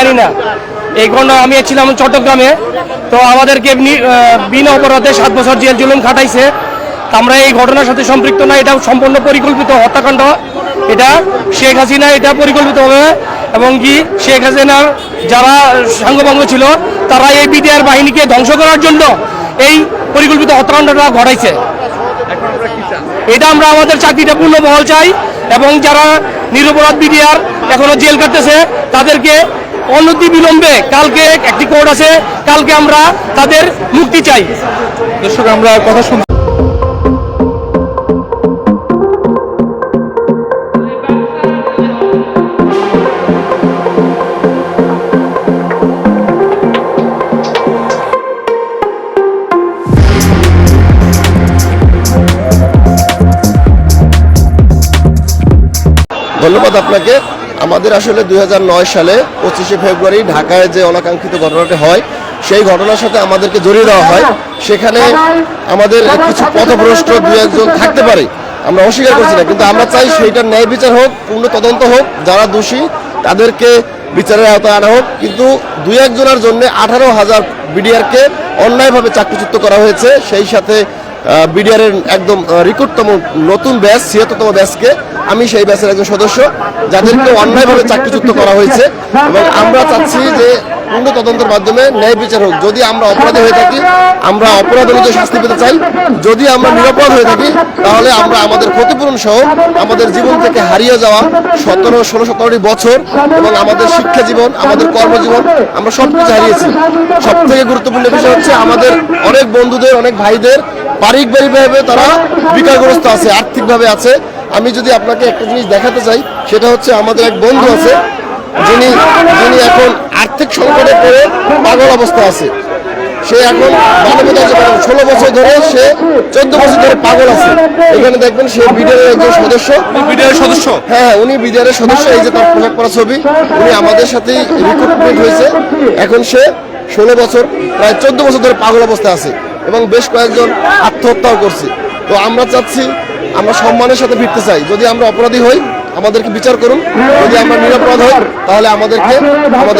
জানি না। এই ঘটনা আমি ছিলাম চট্টগ্রামে। তো আমাদেরকে বিনা অপরাধে সাত বছর জেল জুলুম খাটাইছে। আমরা এই ঘটনার সাথে সম্পৃক্ত না, এটা সম্পূর্ণ পরিকল্পিত হত্যাকাণ্ড। এটা শেখ হাসিনা এটা পরিকল্পিত হবে এবং কি শেখ হাসিনার যারা সাঙ্গভঙ্গ ছিল, তারা এই বিডিআর বাহিনীকে ধ্বংস করার জন্য এই পরিকল্পিত হত্যাকাণ্ডটা ঘটাইছে। এটা আমরা আমাদের চাকরিটা পূর্ণ বহাল চাই এবং যারা নিরপরাধ বিডিআর এখনও জেল কাটতেছে, তাদেরকে অনতি বিলম্বে কালকে একটি কোর্ট আছে, কালকে আমরা তাদের মুক্তি চাই। দর্শক, আমরা কথা শুন ধন্যবাদ আপনাকে। আমাদের আসলে দুই হাজার নয় সালে পঁচিশে ফেব্রুয়ারি ঢাকায় যে অনাকাঙ্ক্ষিত ঘটনাটি হয়, সেই ঘটনার সাথে আমাদেরকে জড়িয়ে দেওয়া হয়। সেখানে আমাদের কিছু পথভ্রষ্ট দু একজন থাকতে পারে, আমরা অস্বীকার করছি না। কিন্তু আমরা চাই সেইটার ন্যায় বিচার হোক, পূর্ণ তদন্ত হোক, যারা দোষী তাদেরকে বিচারের আওতায় আনা হোক। কিন্তু দুই একজনের জন্য আঠারো হাজার বিডিআরকে অন্যায়ভাবে চাকরিচ্যুত করা হয়েছে। সেই সাথে বিডিআর এর একদম রিকর্ডতম নতুন ব্যাচ, ছিয়াত্তরতম ব্যাচকে আমি সেই ব্যাচের একজন সদস্য, যাদেরকে অন্যায়ভাবে চাকরিচ্যুত করা হয়েছে। এবং আমরা চাচ্ছি যে পূর্ণ তদন্তের মাধ্যমে ন্যায় বিচার হোক। যদি আমরা অপরাধী হয়ে থাকি, আমরা অপরাধ অনুযায়ী শাস্তি পেতে চাই। যদি আমরা নিরাপরাধ হয়ে থাকি, তাহলে আমরা আমাদের ক্ষতিপূরণ সহ আমাদের জীবন থেকে হারিয়ে যাওয়া সতেরো, ষোলো, সতেরোটি বছর এবং আমাদের শিক্ষা জীবন, আমাদের কর্মজীবন, আমরা সব কিছু হারিয়েছি। সব থেকে গুরুত্বপূর্ণ বিষয় হচ্ছে আমাদের অনেক বন্ধুদের, অনেক ভাইদের পারিবারিকভাবে তারা বিকারগ্রস্ত আছে, আর্থিকভাবে আছে। আমি যদি আপনাকে একটা জিনিস দেখাতে চাই সেটা হচ্ছে আমাদের এক বন্ধু আছে যিনি যিনি এখন আর্থিক সংকটে পড়ে পাগল অবস্থা আছে। সে এখন মানবতা ষোলো বছর ধরে সে চোদ্দ বছর ধরে পাগল আছে। এখানে দেখবেন সে বিডিআর একজন সদস্য। বিডিআর সদস্য? হ্যাঁ উনি বিডিআরের সদস্য এই যে তার পোশাক পরা ছবি। উনি আমাদের সাথেই রিক্রুটমেন্ট হয়েছে। এখন সে ষোলো বছর প্রায় চোদ্দ বছর ধরে পাগল অবস্থায় আছে এবং বেশ কয়েকজন আত্মহত্যাও করছে। তো আমরা চাচ্ছি আমরা সম্মানের সাথে ফিরতে চাই। যদি আমরা অপরাধী হই, আমাদেরকে বিচার করুন। যদি আমরা নিরাপরাধ হই, তাহলে আমাদেরকে, আমাদের